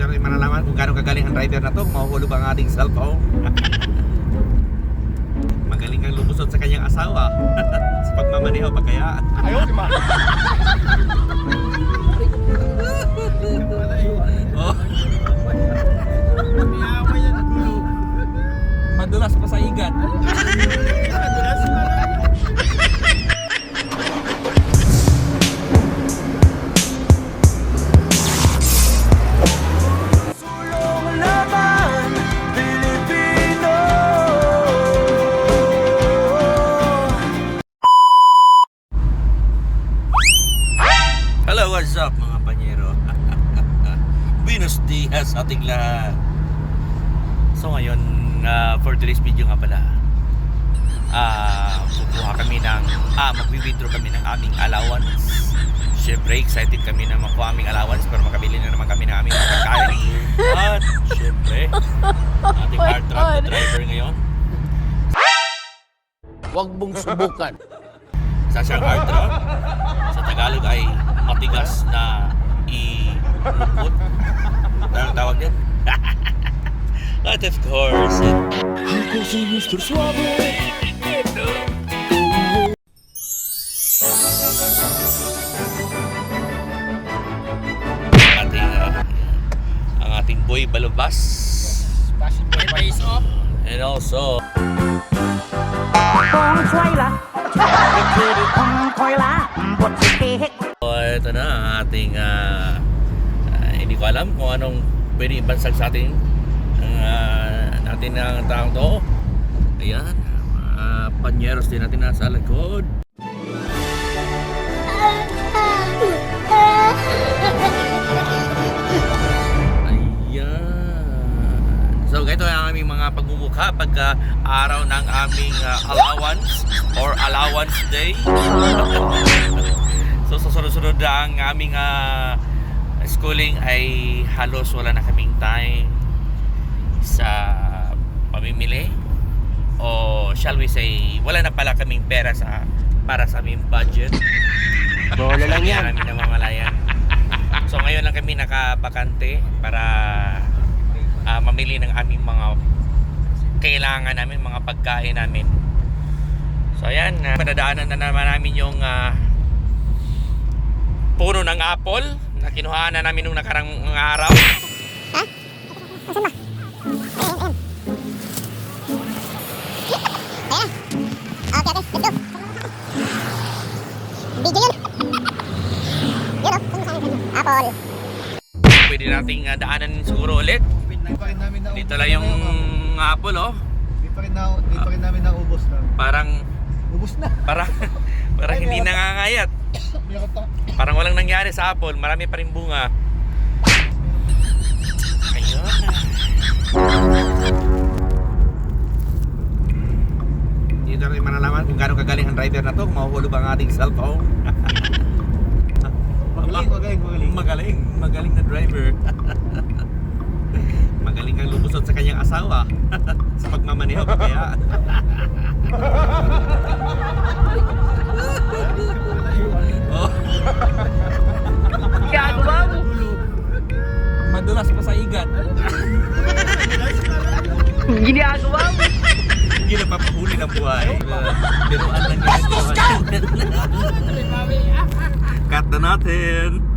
dito rin malalaman kung gano'ng kagaling ang driver na to mahuhulog ang ating cellphone. Magaling kang lumusot sa kanyang asawa. Sa pagmamaneho pagkaya ayaw di ba what's up mga panyero? Buenos dias ating lahat. So ngayon, ah, for today's video nga pala, ah, kukuha kami ng, ah, magwi-withdraw kami ng aming allowance. Siyempre, excited kami na makuha aming allowance para makabili na naman kami ng aming mga pagkain. At siyempre, ating hard truck na driver ngayon. Huwag mong subukan. Sa siyang hard truck, sa Tagalog ay matigas na i-lupot. Anong tawag din? At of course, ating, ah, ang ating boy balubas. Face off. And also, 风 Koyla, Butsukihik. So, ito na ang ating, uh, uh, hindi ko alam kung anong pwede ibansag sa atin ang uh, natin ang taong to. Ayan, uh, panyeros din natin nasa likod. Pagmumukha pagka araw ng aming ah, allowance or allowance day. so, sa sunod-sunod na ang aming ah, schooling ay halos wala na kaming time sa pamimili o shall we say wala na pala kaming pera sa para sa aming budget Bola lang yan. kami namamalayan. So ngayon lang kami nakabakante para ah, mamili ng aming mga kailangan namin, mga pagkain namin. So ayan, uh, madadaanan na naman namin yung ah, puno ng apple na kinuhaan na namin nung nakarang araw. Saan yun. Apple. Pwede nating ah, daanan siguro ulit. Dito lang yung apple oh. Hindi pa rin na hindi pa rin namin naubos na. Parang Ubos na. parang parang hindi nangangayat. Meron pa. Parang walang nangyari sa apple, marami pa rin bunga. Ayun na. Dito rin manalaman kung gaano kagaling ang driver na to, kung mahuhulog ang ating cellphone. Magaling, magaling, magaling. Magaling, magaling na driver. lumusot sa kanyang asawa sa pagmamaneho pa kaya. oh. Ginagawa mo. Madulas pa sa igat. Ginagawa mo. Hindi na papahuli ng buhay. Biruan lang biruan. Cut na natin.